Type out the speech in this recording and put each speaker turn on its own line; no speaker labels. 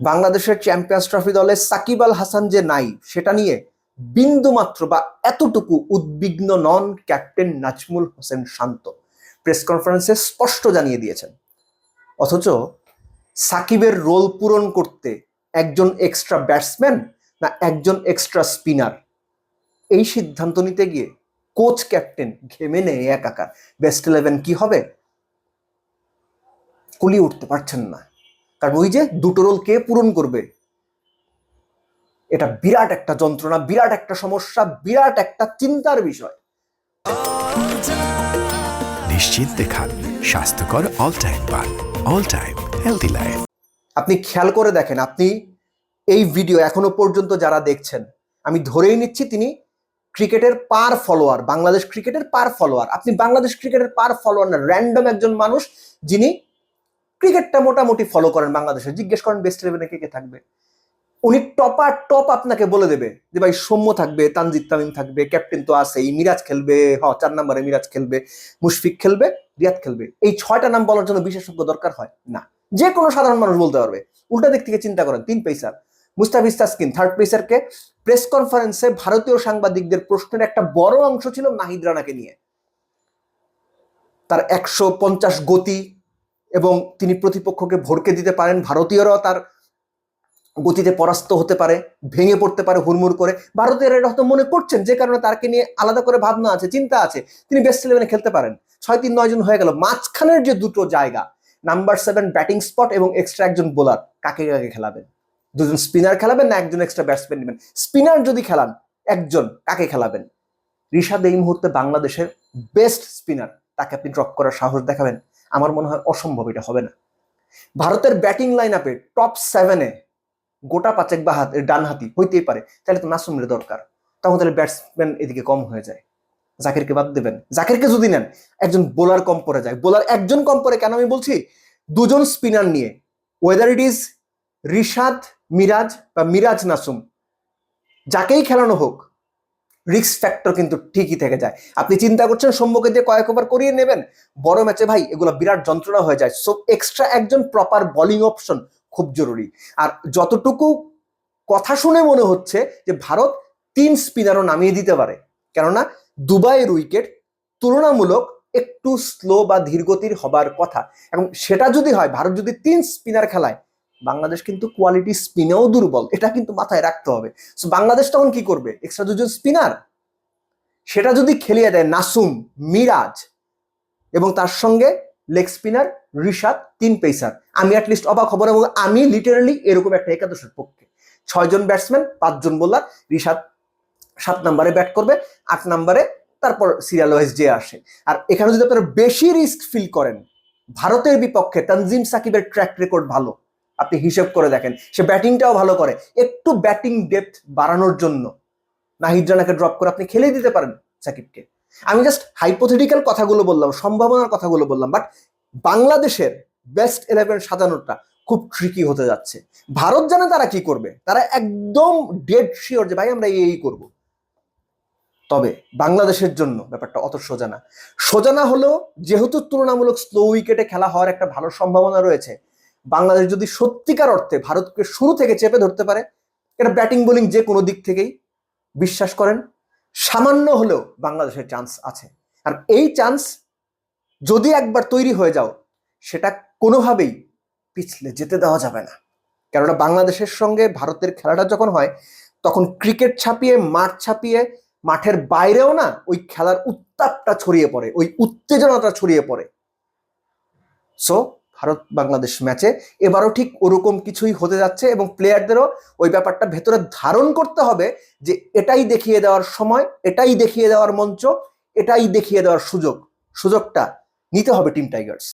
বাংলাদেশের champions trophy দলে সাকিব আল হাসান যে নাই, সেটা নিয়ে বিন্দু মাত্র বা এতটুকু উদ্বিগ্ন নন ক্যাপ্টেন নাজমুল হোসেন শান্ত। প্রেস কনফারেন্সে স্পষ্ট জানিয়ে দিয়েছেন। অথচ সাকিবের রোল পূরণ করতে একজন এক্সট্রা ব্যাটসম্যান না একজন এক্সট্রা স্পিনার এই সিদ্ধান্ত নিতে গিয়ে কোচ ক্যাপ্টেন ঘেমে নেয় একাকার। বেস্ট ইলেভেন কি হবে? কুলিয়ে উঠতে পারছেন না। কারণ ওই যে দুটো রোল কে পূরণ করবে? এটা বিরাট একটা যন্ত্রণা বিরাট একটা সমস্যা বিরাট একটা চিন্তার বিষয়।
নিশ্চিন্তে খান স্বাস্থ্যকর অল টাইম পান অল টাইম হেলদি লাইফ
আপনি খেয়াল করে দেখেন আপনি এই ভিডিও এখনও পর্যন্ত যারা দেখছেন আমি ধরেই নিচ্ছি তিনি ক্রিকেটের পার ফলোয়ার বাংলাদেশ ক্রিকেটের পার ফলোয়ার আপনি বাংলাদেশ ক্রিকেটের পার ফলোয়ার না র্যান্ডম একজন মানুষ যিনি ক্রিকেটটা মোটামুটি ফলো করেন বাংলাদেশে জিজ্ঞেস করেন বেস্ট ইলেভেনে কে কে থাকবে। উনি টপার টপ আপনাকে বলে দেবে যে, ভাই, সৌম্য থাকবে, তানজিদ তামিম থাকবে ক্যাপ্টেন তো আছেই, মিরাজ খেলবে, হ, চার নম্বরে মিরাজ খেলবে, মুশফিক খেলবে, রিয়াদ খেলবে। এই ছয়টা নাম বলার জন্য বিশেষজ্ঞ দরকার হয়? না। যে কোনো সাধারণ মানুষ বলতে পারবে। উল্টা দিক থেকে চিন্তা করেন, তিন পেসার মুস্তাফিজ তাসকিন থার্ড পেসারকে প্রেস কনফারেন্সে ভারতীয় সাংবাদিকদের প্রশ্নের একটা বড় অংশ ছিল নাহিদ রানাকে নিয়ে। তার একশো পঞ্চাশ গতি এবং তিনি প্রতিপক্ষকে ভরকে দিতে পারেন। ভারতীয়রাও তার গতিতে পরাস্ত হতে পারে, ভেঙে পড়তে পারে, হুড়মুড় করে। ভারতীয়রা এটা হয়তো মনে করছেন, যে কারণে তারকে নিয়ে আলাদা করে ভাবনা আছে, চিন্তা আছে। তিনি বেস্ট ইলেভেনে খেলতে পারেন। ছয় তিন নয় জন হয়ে গেল। মাঝখানের যে দুটো জায়গা নাম্বার সেভেন ব্যাটিং স্পট এবং এক্সট্রা একজন বোলার কাকে কাকে খেলাবেন? দুজন স্পিনার খেলাবেন না একজন এক্সট্রা ব্যাটসম্যান নেবেন? স্পিনার যদি খেলান, একজন কাকে খেলাবেন? ঋষাদ এই মুহূর্তে বাংলাদেশের বেস্ট স্পিনার তাকে আপনি ড্রপ করার সাহস দেখাবেন। আমার মনে হয় অসম্ভব এটা হবে না। ভারতের ব্যাটিং লাইন আপে টপ সেভেনে গোটা পাচেক বা হাত ডান হাতি হইতেই পারে। তাহলে তো নাসুমের দরকার। তখন তাহলে ব্যাটসম্যান এদিকে কম হয়ে যায়। জাকিরকে বাদ দেবেন। জাকিরকে যদি নেন, একজন বোলার কম পড়ে যায়। বোলার একজন কম পড়ে, কেন আমি বলছি? দুজন স্পিনার নিয়ে whether it is Rishad, Miraz বা মিরাজ নাসুম, যাকেই খেলানো হোক রিক্স ফ্যাক্টর কিন্তু ঠিকই থেকে যায়। আপনি চিন্তা করছেন সম্মুখে দিয়ে কয়েক ওভার করিয়ে নেবেন, বড় ম্যাচে ভাই এগুলো বিরাট যন্ত্রণা হয়ে যায়। সো এক্সট্রা একজন প্রপার বোলিং অপশন খুব জরুরি। আর যতটুকু কথা শুনে মনে হচ্ছে যে ভারত তিন স্পিনারও নামিয়ে দিতে পারে। কেননা, দুবাইয়ের উইকেট তুলনামূলক একটু স্লো বা ধীরগতির হবার কথা। এবং সেটা যদি হয়, ভারত যদি তিন স্পিনার খেলায় বাংলাদেশ কিন্তু কোয়ালিটি স্পিনেও দুর্বল, এটা কিন্তু মাথায় রাখতে হবে। সো বাংলাদেশ তখন কি করবে? এক্সট্রা দুজন স্পিনার সেটা যদি খেলিয়ে দেয় নাসুম, মিরাজ এবং তার সঙ্গে লেগ স্পিনার ঋষাদ তিন পেসার আমি অ্যাটলিস্ট অবাক হব এবং আমি লিটারালি এরকম একটা একাদশের পক্ষে। ছয়জন ব্যাটসম্যান পাঁচজন বোলার ঋষাদ সাত নম্বরে ব্যাট করবে, আট নম্বরে তারপর সিরিয়াল ওয়াইজ যে আসে। আর এখানে যদি আপনারা বেশি রিস্ক ফিল করেন, ভারতের বিপক্ষে তানজিম সাকিবের ট্র্যাক রেকর্ড ভালো। আপনি হিসেব করে দেখেন। সে ব্যাটিংটাও ভালো করে। একটু ব্যাটিং ডেপথ বাড়ানোর জন্য নাহিদ রানাকে ড্রপ করে আপনি খেলে দিতে পারেন সাকিবকে। আমি জাস্ট হাইপোথেটিক্যাল কথাগুলো বললাম, সম্ভাবনার কথাগুলো বললাম বাট বাংলাদেশের বেস্ট ইলেভেন সাজানোটা খুব ট্রিকি হতে যাচ্ছে। ভারত জানে তারা কি করবে? তারা একদম ডেড শিওর যে, ভাই, আমরা এই করব। তবে বাংলাদেশের জন্য ব্যাপারটা অত সোজা না। সোজা না হলেও যেহেতু তুলনামূলক স্লো উইকেটে খেলা হওয়ার একটা ভালো সম্ভাবনা রয়েছে বাংলাদেশ যদি সত্যিকার অর্থে ভারতকে শুরু থেকে চেপে ধরতে পারে, এটা ব্যাটিং বোলিং যে কোনো দিক থেকেই বিশ্বাস করেন, সামান্য হলেও বাংলাদেশের চান্স আছে। আর এই চান্স যদি একবার তৈরি হয়ে যাও, সেটা কোনোভাবেই পিছলে যেতে দেওয়া যাবে না। কেননা বাংলাদেশের সঙ্গে ভারতের খেলাটা যখন হয়, তখন ক্রিকেট ছাপিয়ে, মাঠ ছাপিয়ে, মাঠের বাইরেও না ওই খেলার উত্তাপটা ছড়িয়ে পড়ে, ওই উত্তেজনাটা ছড়িয়ে পড়ে। সো ভারত বাংলাদেশ ম্যাচে এবারও ঠিক ওরকম কিছুই হতে যাচ্ছে এবং প্লেয়ারদেরও ওই ব্যাপারটা ভেতরে ধারণ করতে হবে যে এটাই দেখিয়ে দেওয়ার সময়, এটাই দেখিয়ে দেওয়ার মঞ্চ, এটাই দেখিয়ে দেওয়ার সুযোগ, সুযোগটা নিতে হবে টিম টাইগার্স